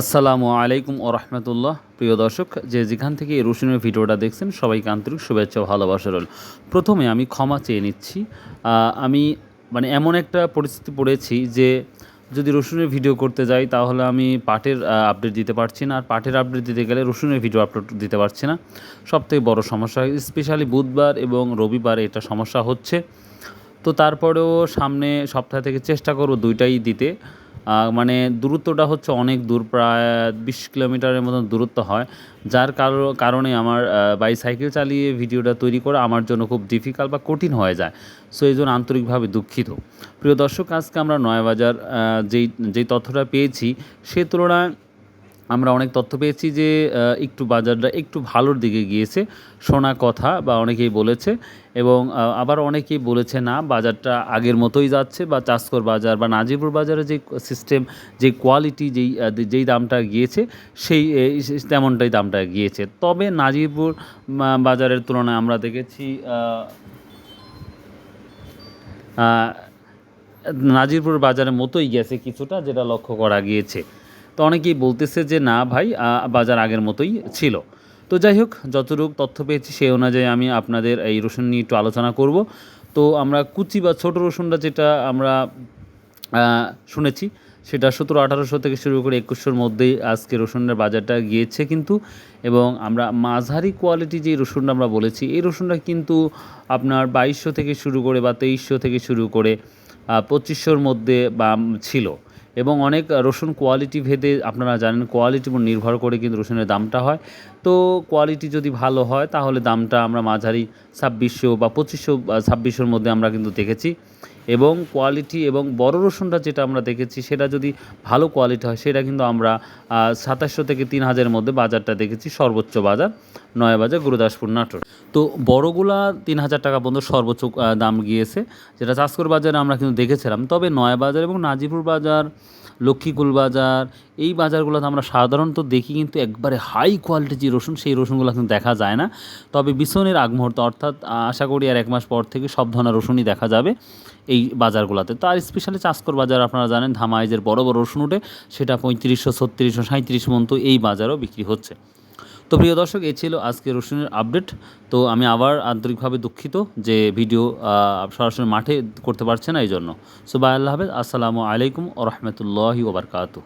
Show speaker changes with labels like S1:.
S1: আসসালামু আলাইকুম ও রহমতুল্লাহ। প্রিয় দর্শক, যে যেখান থেকে এই রসুনের ভিডিওটা দেখছেন, সবাইকে আন্তরিক শুভেচ্ছা ভালোবাসা রল প্রথমে আমি ক্ষমা চেয়ে নিচ্ছি। আমি মানে এমন একটা পরিস্থিতি পড়েছি যে, যদি রসুনের ভিডিও করতে যাই, তাহলে আমি পাটের আপডেট দিতে পারছি না। আর পাটের আপডেট দিতে গেলে রসুনের ভিডিও আপলোড দিতে পারছি না। সবথেকে বড় সমস্যা স্পেশালি বুধবার এবং রবিবার এটা সমস্যা হচ্ছে। তো তারপরেও সামনে সপ্তাহ থেকে চেষ্টা করব দুইটাই দিতে। মানে দূরত্বটা হচ্ছে অনেক দূর, প্রায় বিশ কিলোমিটারের মতন দূরত্ব হয়। যার কারো- কারণে আমার বাইসাইকেল চালিয়ে ভিডিওটা তৈরি করা আমার জন্য খুব ডিফিকাল্ট বা কঠিন হয়ে যায়। সো এই জন্য আন্তরিকভাবে দুঃখিত। প্রিয় দর্শক, আজকে আমরা নয়াবাজার যেই যেই তথ্যটা পেয়েছি, সে তুলনায় আমরা অনেক তথ্য পেয়েছি যে একটু বাজারটা একটু ভালোর দিকে গিয়েছে শোনা কথা বা অনেকেই বলেছে এবং আবার অনেকেই বলেছে না, বাজারটা আগের মতোই যাচ্ছে বা চাষকর বাজার বা নাজিপুর বাজারে যে সিস্টেম যে কোয়ালিটি যেই যেই দামটা গিয়েছে, সেই তেমনটাই দামটা গিয়েছে। তবে নাজিপুর বাজারের তুলনায় আমরা দেখেছি নাজিরপুর বাজারের মতোই গেছে কিছুটা, যেটা লক্ষ্য করা গিয়েছে। তো অনেকেই বলতেছে যে, না ভাই বাজার আগের মতোই ছিল। তো যাই হোক, যতটুকু তথ্য পেয়েছি সেই অনুযায়ী আমি আপনাদের এই রসুন নিয়ে একটু আলোচনা করব। তো আমরা কুচি বা ছোট রসুনটা যেটা আমরা শুনেছি, সেটা সতেরো আঠারোশো থেকে শুরু করে একুশশোর মধ্যেই আজকে রসুনের বাজারটা গিয়েছে কিন্তু, এবং আমরা মাঝারি কোয়ালিটি যে রসুনটা আমরা বলেছি, এই রসুনটা কিন্তু আপনার বাইশশো থেকে শুরু করে বা তেইশশো থেকে শুরু করে পঁচিশশোর মধ্যে বা ছিল। এবং অনেক রসুন কোয়ালিটি ভেদে আপনারা জানেন কোয়ালিটির উপর নির্ভর করে কিন্তু রসুনের দামটা হয়। তো কোয়ালিটি যদি ভালো হয়, তাহলে দামটা আমরা মাঝারি ছাব্বিশশো বা পঁচিশশো ছাব্বিশশোর মধ্যে আমরা কিন্তু দেখেছি। এবং কোয়ালিটি এবং বড় রসুনটা যেটা আমরা দেখেছি, সেটা যদি ভালো কোয়ালিটি হয়, সেটা কিন্তু আমরা সাতাশশো থেকে তিন হাজারের মধ্যে বাজারটা দেখেছি, সর্বোচ্চ বাজার, নয়া বাজার, গুরুদাসপুর, নাটোর। তো বড়গুলা তিন হাজার টাকা পর্যন্ত সর্বোচ্চ দাম গিয়েছে, যেটা চাষকর বাজারে আমরা কিন্তু দেখেছিলাম। তবে নয়া বাজার এবং নাজিপুর বাজার, লক্ষ্মীকুল বাজার, এই বাজারগুলোতে আমরা সাধারণত দেখি কিন্তু একবারে হাই কোয়ালিটি যে রসুন, সেই রসুনগুলো কিন্তু দেখা যায় না। তবে বিছনের আগ মুহূর্তে অর্থাৎ আশা করি আর এক মাস পর থেকে সব ধরনের রসুনই দেখা যাবে। এই বাজারগুলোতে। তো আর স্পেশালি চাষকর বাজার আপনারা জানেন, ধামাইজের বড় বড় রসুন উঠে সেটা পঁয়ত্রিশশো, ছত্রিশশো সাঁত্রিশ মন্ত এই বাজারও বিক্রি হচ্ছে। তো প্রিয় দর্শক, এ ছিল আজকে রসুনের আপডেট তো আমি আবার আন্তরিকভাবে দুঃখিত যে ভিডিও সরাসরি মাঠে করতে পারছে না এই জন্য সো বাই, আল্লাহ হাফেজ। আসসালামু আলাইকুম ও রহমতুল্লাহি ওবরকাতু